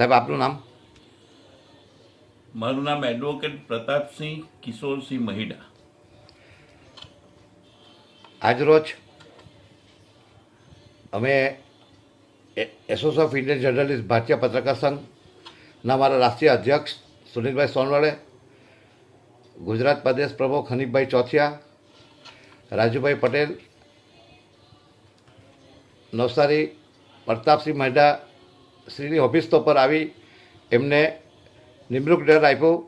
સાહેબ આપનું નામ? મારું નામ એડવોકેટ પ્રતાપસિંહ કિશોરસિંહ મહિડા. આજરોજ અમે એસોસ ઓફ ઇન્ડિયન જર્નલિસ્ટ ભારતીય પત્રકાર સંઘના મારા રાષ્ટ્રીય અધ્યક્ષ સુનિલભાઈ સોનવડે ગુજરાત પ્રદેશ પ્રમુખ હનીફભાઈ ચોથિયા રાજુભાઈ પટેલ નવસારી પ્રતાપસિંહ મહેડા શ્રીની ઓફિસ તો પર આવી એમને નિમણૂક ડર આપ્યું,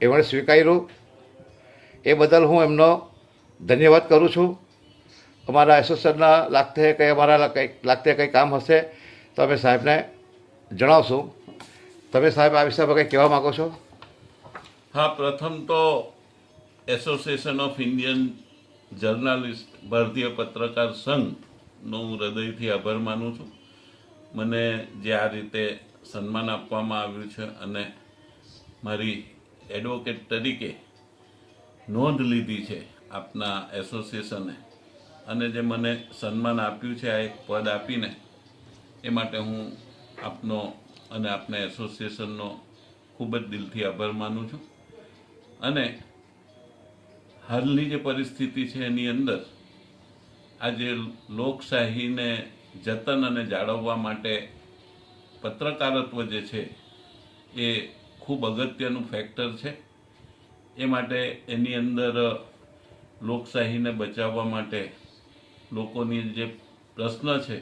એમણે સ્વીકાર્યું. એ બદલ હું એમનો ધન્યવાદ કરું છું. અમારા એસોસિએશનના લાગતે કંઈ અમારા કંઈક લાગતે કંઈ કામ હશે તો અમે સાહેબને જણાવશું. તમે સાહેબ આ વિશે કંઈ કહેવા માગો છો? હા, પ્રથમ તો એસોસિએશન ઓફ ઇન્ડિયન જર્નાલિસ્ટ ભારતીય પત્રકાર સંઘનો હું હૃદયથી આભાર માનું છું. મને જે આ રીતે સન્માન આપવામાં આવ્યું છે અને મારી એડવોકેટ તરીકે નોંધ લીધી છે આપના એસોસિએશને અને જે મને સન્માન આપ્યું છે આ એક પદ આપીને, એ માટે હું આપનો અને આપના એસોસિએશનનો ખૂબ જ દિલથી આભાર માનું છું. અને હાલની જે પરિસ્થિતિ છે એની અંદર આજે લોકશાહીને જતન અને જાળવવા માટે પત્રકારત્વ જે છે એ ખૂબ અગત્યનું ફેક્ટર છે. એ માટે એની અંદર લોકશાહીને બચાવવા માટે લોકોની જે પ્રશ્ન છે,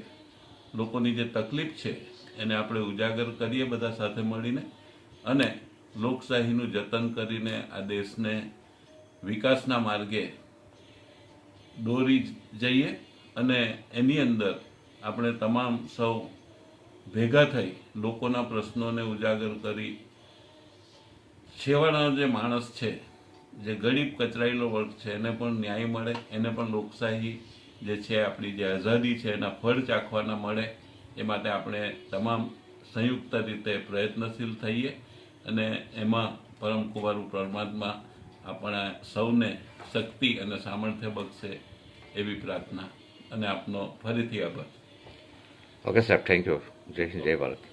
લોકોની જે તકલીફ છે, એને આપણે ઉજાગર કરીએ બધા સાથે મળીને અને લોકશાહીનું જતન કરીને આ દેશને વિકાસના માર્ગે દોરી જઈએ અને એની અંદર આપણે તમામ સૌ ભેગા થઈ લોકોના પ્રશ્નોને ઉજાગર કરી છેવાડાનો જે માણસ છે, જે ગરીબ કચરાયેલો વર્ગ છે, એને પણ ન્યાય મળે, એને પણ લોકશાહી જે છે, આપણી જે આઝાદી છે, એના ફળ ચાખવાના મળે, એ માટે આપણે તમામ સંયુક્ત રીતે પ્રયત્નશીલ થઈએ અને એમાં પરમ કુંવારું પરમાત્મા આપણા સૌને શક્તિ અને સામર્થ્ય બક્ષે એવી પ્રાર્થના અને આપનો ફરીથી આભાર. ઓકે સાહેબ થેન્ક યુ જય હિન્દ જય ભારત